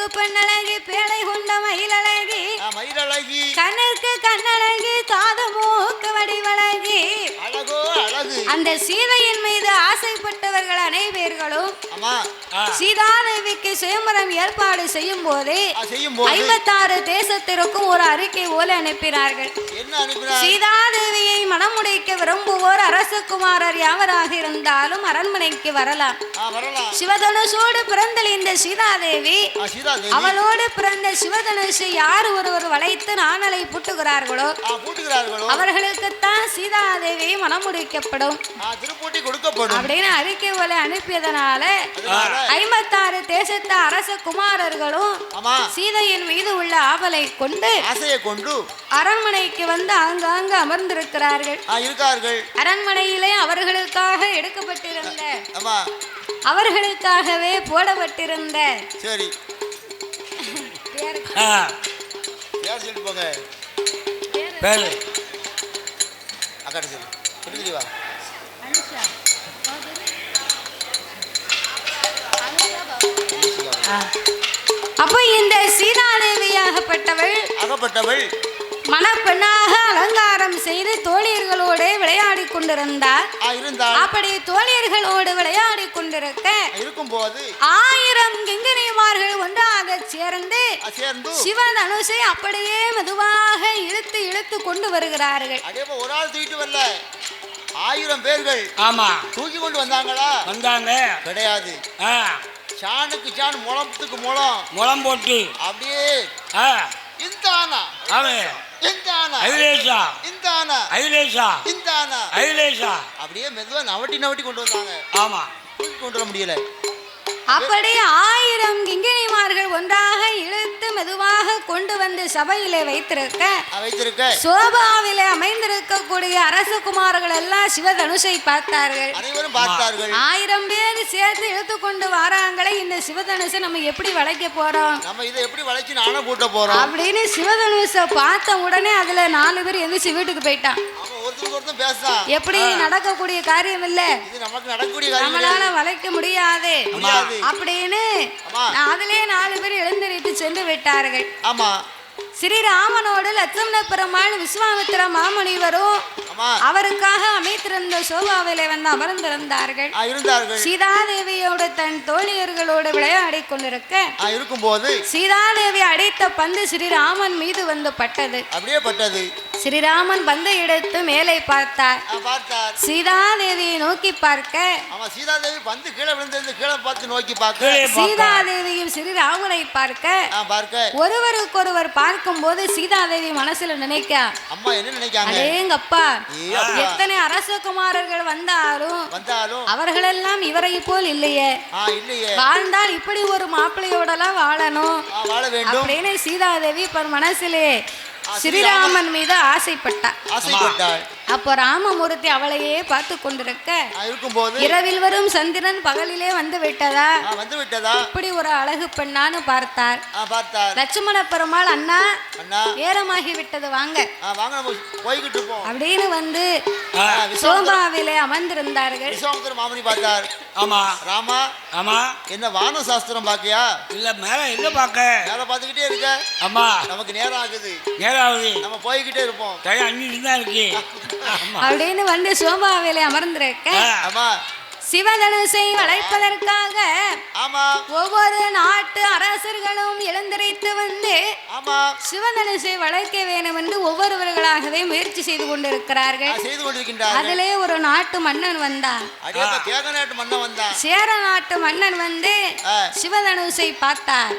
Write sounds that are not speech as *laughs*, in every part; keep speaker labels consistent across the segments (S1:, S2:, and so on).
S1: பெண்ணுக்கு பெண்ணழகி பேழை கொண்ட மயிலழகி.
S2: மயிலழகி.
S1: கண்ணுக்கு கண்ணழகி காது மூக்கு வடிவழகி. அந்த சீதையின் சுயம்பரம் ஏற்பாடு செய்யும் போது ஐம்பத்தாறு தேசத்திற்கும் ஒரு அறிக்கை போல அனுப்பினார்கள். சீதாதேவியை மணமுடிக்க விரும்புவோர் அரசகுமாரர் யாவராக இருந்தாலும் அரண்மனைக்கு வரலாம். சிவதனுஷோடு பிறந்தளிந்த சீதாதேவி அவளோடு பிறந்த சிவதனுஷை யார் ஒருவர் வளைத்து நாணலை பூட்டுகிறார்களோ அவர்களுக்குத்தான் சீதாதேவி
S2: கொடுக்கப்படும்.
S1: அப்படின்னு அறிக்கை போல அனுப்பியதனால ஐம்பத்தாறு தேசத்து அரச குமாரர்களும்
S2: ஆமா.
S1: சீதையின் மீது உள்ள ஆவலை கொண்டு
S2: ஆசையை கொண்டு
S1: அரண்மனைக்கு வந்து ஆங்காங்கு அமர்ந்திருக்கிறார்கள்.
S2: ஆ, இருக்கார்கள்.
S1: அரண்மனையிலே அவர்களுக்காக எடுக்கப்பட்டிருந்த
S2: ஆமா.
S1: அவர்களுக்காகவே போடப்பட்டிருந்த
S2: சரி. போங்க.
S1: அப்போ இந்த சீதாதேவியாகப்பட்டவள்
S2: அகப்பட்டவள்
S1: மணப்பெண்ணாக அலங்காரம் செய்து தோழியர்களோடு விளையாடி கொண்டிருந்தார் அப்படி தோழியர்களோடு விளையாடி கொண்டிருக்க
S2: இருக்கும்போது
S1: ஆயிரம் கிங்கினிமார்கள் ஒன்றாக சேர்ந்து சிவதனுஷை அப்படியே மெதுவாக இழுத்து இழுத்து கொண்டு வருகிறார்கள்.
S2: ஒரு ஆள் தூக்கிட்டு வரல. ஆயிரம் பேர்கள்
S3: ஆமா.
S2: தூக்கி கொண்டு வந்தாங்களா?
S3: வந்தாங்க.
S2: கிடையாது.
S3: ஆ.
S2: சாணுக்கு சாண் முளத்துக்கு முளம்
S3: முளம் போட்டு.
S2: அப்படியே. இந்த ஆனா
S3: அவன்
S2: இந்த ஆனா
S3: ஐலேஷா
S2: இந்த ஆனா
S3: ஐலேஷா
S2: இந்த ஆனா
S3: ஐலேஷா
S2: அப்படியே மெதுவா நவட்டி நவட்டி கொண்டு வந்தாங்க.
S3: ஆமா.
S2: கொண்டு வர முடியல.
S1: அப்படி ஆயிரம் கிங்கினிமார்கள் ஒன்றாக இழுத்து மெதுவாக கொண்டு வந்து சபையிலே வைத்திருக்க
S2: வைத்திருக்க.
S1: சோபாவிலே அமைந்திருக்கக்கூடிய அரசகுமார்கள் எல்லாம் சிவதனுஷை பார்த்தார்கள்.
S2: பார்த்தார்கள்.
S1: ஆயிரம் பேர் சேர்த்து இழுத்து கொண்டு வராங்களே இந்த சிவதனுஷை நம்ம எப்படி வளைக்க போறோம்?
S2: நம்ம இதை எப்படி வளைச்சு நானும் கூட்ட போறோம்?
S1: அப்படின்னு சிவதனுஷை பார்த்த உடனே அதுல நாலு பேர் எந்திரிச்சு வீட்டுக்கு போயிட்டான். எப்படி நடக்கக்கூடிய காரியம் இல்ல. நம்மளால. வளைக்க முடியாது. அப்படின்னு.
S2: ஆமா.
S1: அதிலே நாலு பேர் எழுந்தரித்து சென்று விட்டார்கள்.
S2: ஆமா.
S1: ஸ்ரீராமனோடு லட்சுமண பெருமாள் விஸ்வாமித்திர மாமுனிவரும் அவருக்காக அமைத்திருந்த சோபாவிலே வந்து அமர்ந்திருந்தார்கள். சீதாதேவியோடு தன் தோழியர்களோடு விளையாடி கொண்டிருக்க
S2: ஆ, இருக்கும்போது
S1: சீதாதேவி அடித்த பந்து ஸ்ரீராமன் மீது வந்து பட்டது.
S2: அப்படியே பட்டது.
S1: ஸ்ரீராமன் பந்தை எடுத்து மேலே பார்த்தார்.
S2: ஆ, பார்த்தார்.
S1: சீதாதேவியை நோக்கி பார்க்க.
S2: ஆமா சீதாதேவி பந்து கீழே விழுந்திருந்து கீழே பார்த்து நோக்கி பார்க்க.
S1: சீதாதேவியும் ஸ்ரீராமனை பார்க்க.
S2: ஆ, பார்க்க.
S1: ஒருவருக்கொருவர் பார்க்கும்போது சீதாதேவி மனசுல நினைக்க.
S2: அம்மா என்ன நினைக்காங்க?
S1: அடேங்கப்பா. எத்தனை அரசகுமாரர்கள் வந்தாலும்
S2: வந்தாலும்.
S1: அவர்களெல்லாம் இவரை போல் இல்லையே.
S2: ஆ இல்லையே.
S1: வாழ்ந்தால் இப்படி ஒரு மாப்பிள்ளையோடலாம் வாழணும்.
S2: ஆ, வாழ வேண்டும்.
S1: அப்படின்னு சீதாதேவி இப்ப மனசிலே ஸ்ரீராமன் மீது ஆசைப்பட்டார்.
S2: ஆசைப்பட்டாள்
S1: அப்போ ராமமூர்த்தி அவளையே பார்த்து கொண்டிருக்க
S2: ஆ, இருக்கும்போது
S1: இரவில் வரும் சந்திரன் பகலிலே வந்து விட்டதா?
S2: வந்து விட்டதா?
S1: இப்படி ஒரு அழகு பெண்ணான்னு பார்த்தார்.
S2: பார்த்தார்.
S1: லட்சுமண பெருமாள் அண்ணா
S2: அண்ணா.
S1: நேரமாகி விட்டது வாங்க.
S2: வாங்க போய்கிட்டு இருப்போம்.
S1: அப்படின்னு வந்து சோபாவிலே அமர்ந்திருந்தார்கள்.
S2: மாமனி பார்த்தார்.
S3: ஆமா.
S2: ராமா
S3: ஆமா.
S2: என்ன வான சாஸ்திரம் பாக்கியா?
S3: இல்ல மேல எங்க பார்க்க
S2: நேரம் பார்த்துக்கிட்டே இருக்க.
S3: ஆமா.
S2: நமக்கு நேரம் ஆகுது.
S3: நேராவது
S2: நம்ம போய்கிட்டே இருப்போம்.
S3: அஞ்சு தான் இருக்கு. *laughs*
S1: அப்படின்னு வந்து சோபாவிலே அமர்ந்திருக்க சிவதனுசை வளைப்பதற்காக
S2: ஆமா.
S1: ஒவ்வொரு நாட்டு அரசர்களும் எழுந்திரைத்து வந்து
S2: ஆமா.
S1: சிவதனுசை வளைக்க வேண்டும் என்று ஒவ்வொருவர்களாகவே முயற்சி செய்து கொண்டிருக்கிறார்கள். அதிலே ஒரு நாட்டு மன்னன் வந்தான். சேர நாட்டு மன்னன் வந்து. சிவதனுசை பார்த்தார்.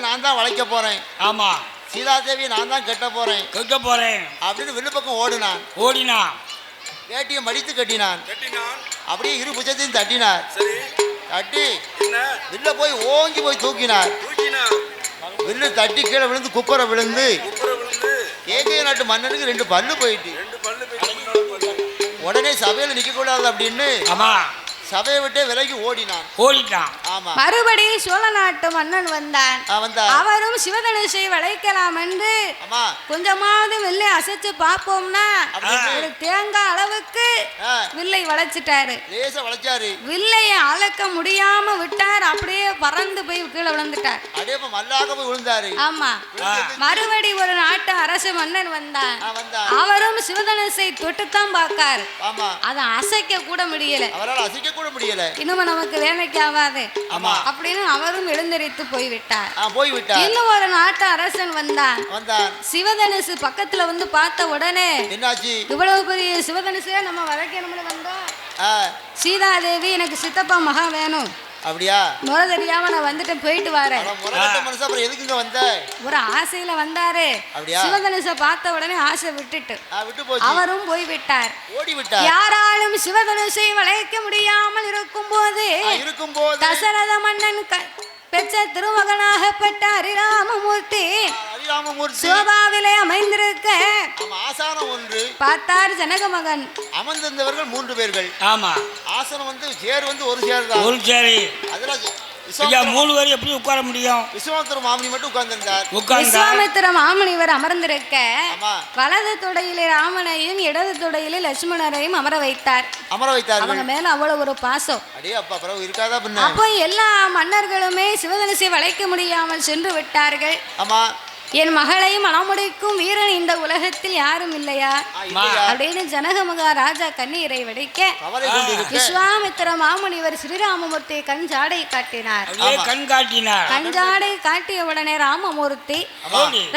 S2: நான் தான் வளைக்க போறேன்.
S3: ஆமா.
S2: சீதாதேவியை நான் தான் கட்ட போறேன்.
S3: கேட்க போறேன்.
S2: அப்படின்னு வில்லு பக்கம் ஓடினான்.
S3: ஓடினா
S2: வேட்டியை மடித்து கட்டினான்.
S3: கட்டினான்.
S2: அப்படியே இரு புஜத்தையும் தட்டினார்.
S3: சரி.
S2: தட்டி
S3: என்ன?
S2: வில்ல போய் ஓங்கி போய் தூக்கினார்.
S3: தூக்கினா
S2: வில்லு தட்டி கீழே விழுந்து குப்பரை விழுந்து
S3: குப்புற விழுந்து.
S2: கேகய நாட்டு மன்னனுக்கு ரெண்டு பல்லு போயிட்டு.
S3: ரெண்டு பல்லு போய்
S2: உடனே சபையில நிக்க கூடாது அப்படின்னு
S3: ஆமா.
S2: சபையை விட்டே விலகி ஓடினான்.
S3: ஓடிட்டான்
S2: ஆமா.
S1: மறுபடி சோழ நாட்டு மன்னன் வந்தான். அவரும் சிவதனுசை வளைக்கலாம் என்று கொஞ்சமாவது வில்லை அசைச்சு பார்ப்போம்னா ஒரு தேங்காய் அளவுக்கு வில்லை வளைச்சிட்டாரு.
S2: லேசா வளைச்சாரு.
S1: வில்லைய அளக்க முடியாம விட்டார் அப்படியே பறந்து போய் கீழே விழுந்துட்டார்.
S2: அப்படியே மல்லாக போய் விழுந்தாரு.
S1: ஆமா. மறுபடி ஒரு நாட்டு அரசு மன்னன் வந்தான். அவரும் சிவதனுசை தொட்டுத்தான் பார்க்காரு.
S2: ஆமா.
S1: அதை அசைக்க கூட முடியல.
S2: அவரால் அசைக்க கூட முடியல.
S1: இன்னும் நமக்கு வேலைக்கு ஆகாது.
S2: ஆமா.
S1: அப்படின்னு அவரும் எழுந்தரித்து போய்விட்டார்.
S2: ஆ போய் விட்டா
S1: இன்னும் ஒரு நாட்டு அரசன் வந்தான்.
S2: வந்தான்.
S1: சிவதனுசு பக்கத்துல வந்து பார்த்த உடனே
S2: என்னாச்சு?
S1: இவ்வளவு பெரிய சிவதனுசே நம்ம வளைக்கணும்னு வந்தோம். சீதாதேவி எனக்கு சித்தப்பா மகா வேணும்.
S2: அப்படியா?
S1: முறை தெரியாம நான் வந்துட்டு போயிட்டு வரேன்.
S2: மனுஷன் அப்புறம் எதுக்குங்க வந்த?
S1: ஒரு ஆசையில வந்தாரு? சிவதனுசை பார்த்த உடனே ஆசை விட்டுட்டு. அவரும் போய் விட்டார்.
S2: ஓடி விட்டா
S1: யாராலும் சிவதனுசை வளைக்க முடியாமல் இருக்கும் போது
S2: இருக்கும் போது
S1: தசரத மன்னன் பெற்ற திருமகனாகப்பட்ட ஹரிராமமூர்த்தி
S2: அரிராமமூர்த்தி
S1: சோபாவிலே அமைந்திருக்க
S2: ஆசானம் ஒன்று.
S1: பார்த்தார் ஜனக மகன்
S2: அமர்ந்திருந்தவர்கள் மூன்று பேர்கள்.
S3: ஆமா.
S2: ஆசனம் வந்து சேர் வந்து ஒரு சேர் தான்
S3: ஒரு சரி
S2: அதுல
S3: ஐயா
S2: விஸ்வாமித்திர-
S3: மூணு பேர் எப்படி உட்கார முடியும்?
S2: விஸ்வாமித்திர மாமணி மட்டும் உட்கார்ந்திருந்தார்.
S3: உட்கார்ந்தா?
S1: விஸ்வாமித்திர மாமுனிவர் அமர்ந்திருக்க வலது தொடையிலே ராமனையும் இடது தொடையிலே லட்சுமணரையும் அமர வைத்தார்.
S2: அமர வைத்தார்கள்.
S1: அவங்க மேல அவ்வளவு ஒரு பாசம்.
S2: அடே அப்பா பிறகு இருக்காதா பின்ன?
S1: அப்போ எல்லா மன்னர்களுமே சிவதனுசை வளைக்க முடியாமல் சென்று விட்டார்கள்.
S2: ஆமா.
S1: என் மகளை மணமுடிக்கும் வீரன் இந்த உலகத்தில் யாரும் இல்லையா? அப்படின்னு ஜனகமுகா ராஜா கண்ணீரை வடிக்க விஸ்வாமித்திர மாமுனிவர் ஸ்ரீராமமூர்த்தி கஞ்சாடை காட்டினார். கஞ்சாடை காட்டிய உடனே ராமமூர்த்தி.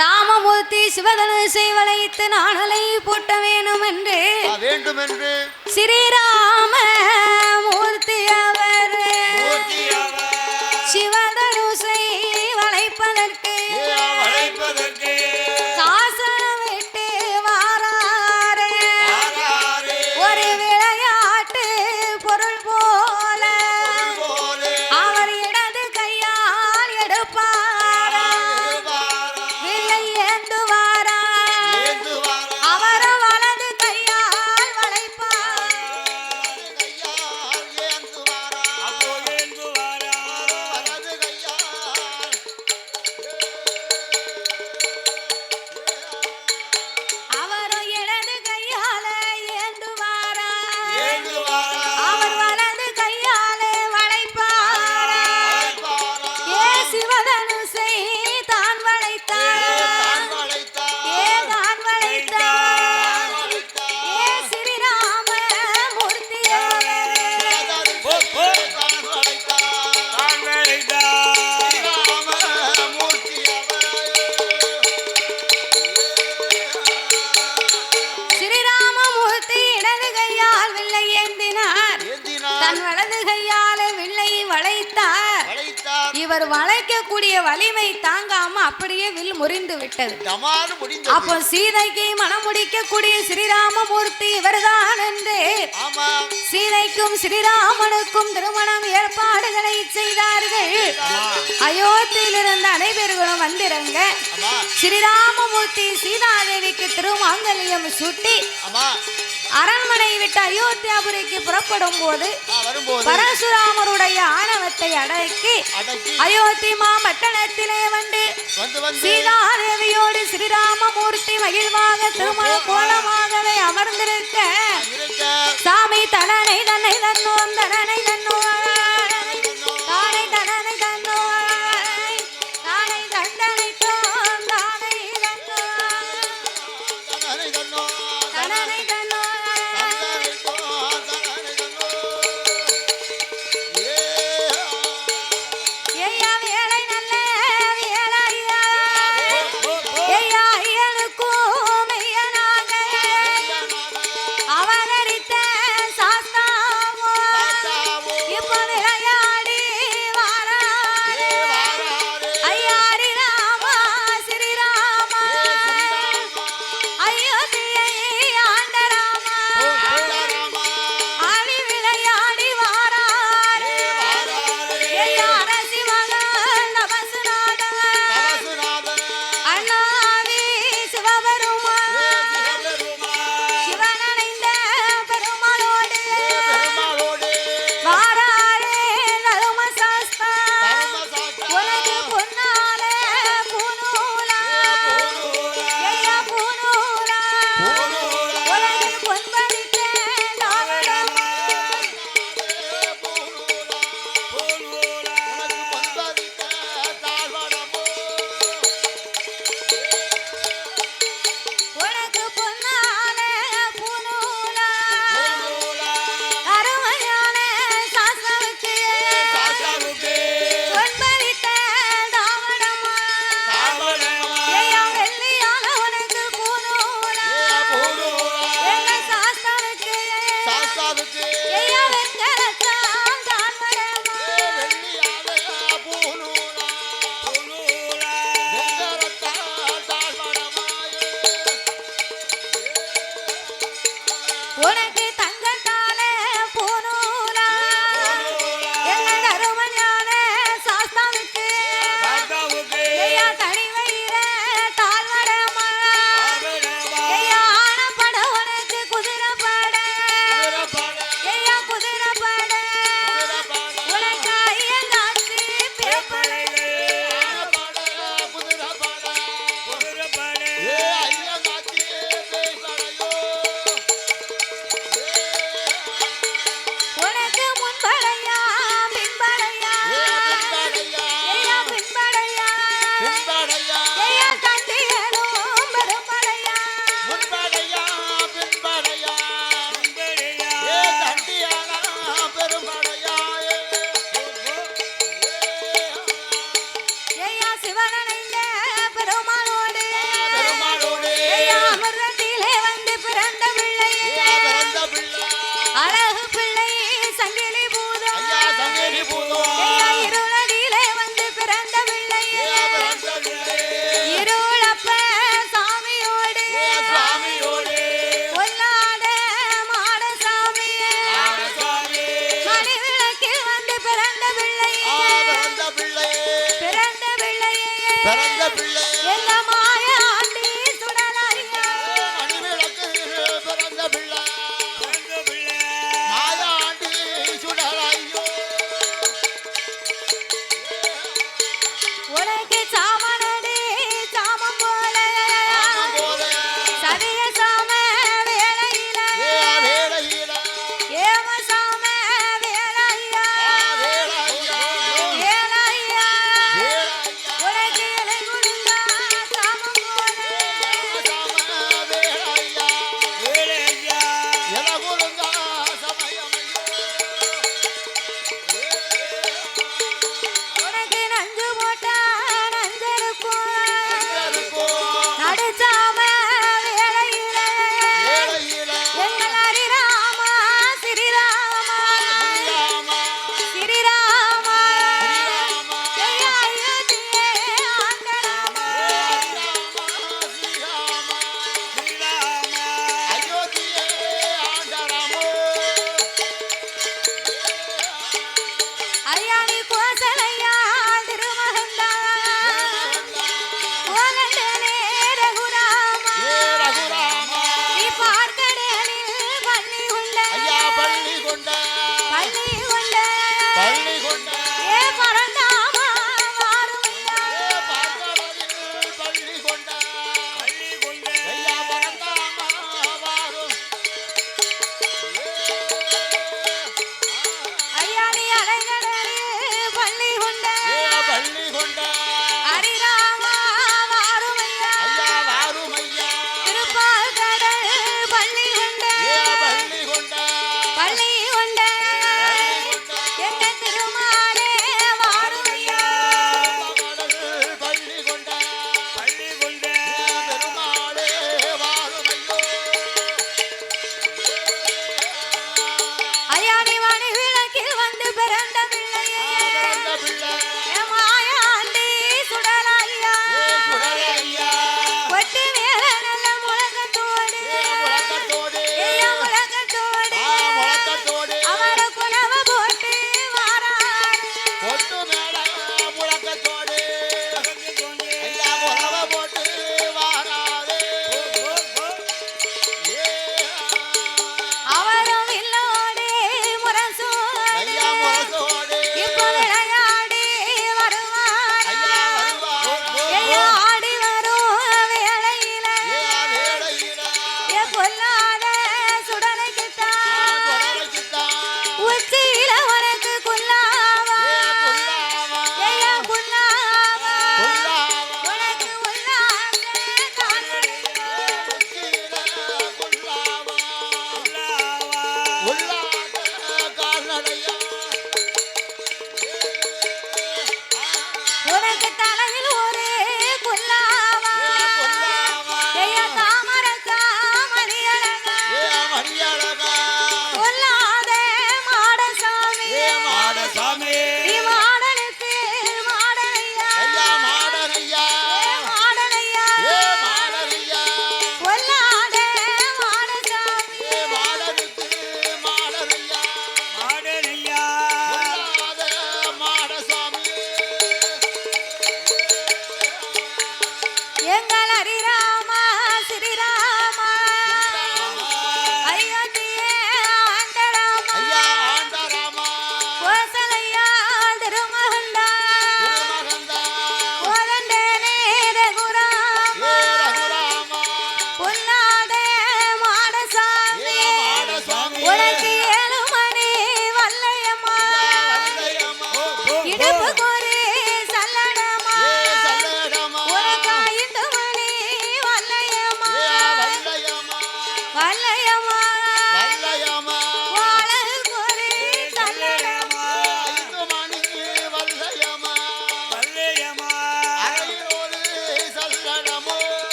S1: ராமமூர்த்தி சிவதனுசை வளைத்து நாணலை பூட்ட வேணும் என்று
S2: ஆ, வேண்டும் என்று
S1: ஸ்ரீராம மூர்த்தி அவர். சிவதனுசை முறிந்து விட்டது. அப்போ சீதைக்கு மனம் முடிக்கக்கூடிய ஸ்ரீராமமூர்த்தி இவர்தான் என்று சீதைக்கும் ஸ்ரீராமனுக்கும் திருமணம் ஏற்பாடுகளை செய்தார்கள். அயோத்தியில் இருந்த அனைவர்களும் வந்திருங்க ஸ்ரீராமமூர்த்தி சீதாதேவிக்கு திருமாங்கல்யம் சுட்டி அரண்மனை விட்டு அயோத்தியாபுரிக்கு புறப்படும் போது பரசுராமருடைய ஆணவத்தை அடக்கி அயோத்தி மாமட்டணத்திலே வந்து சீதாதேவியோடு ஸ்ரீராமமூர்த்தி மகிழ்வாக திருமண கோலமாகவே அமர்ந்திருக்க. சாமி தனனை தன்னை தன்னோம் தனனை தன்னோ
S2: பிள்ளை.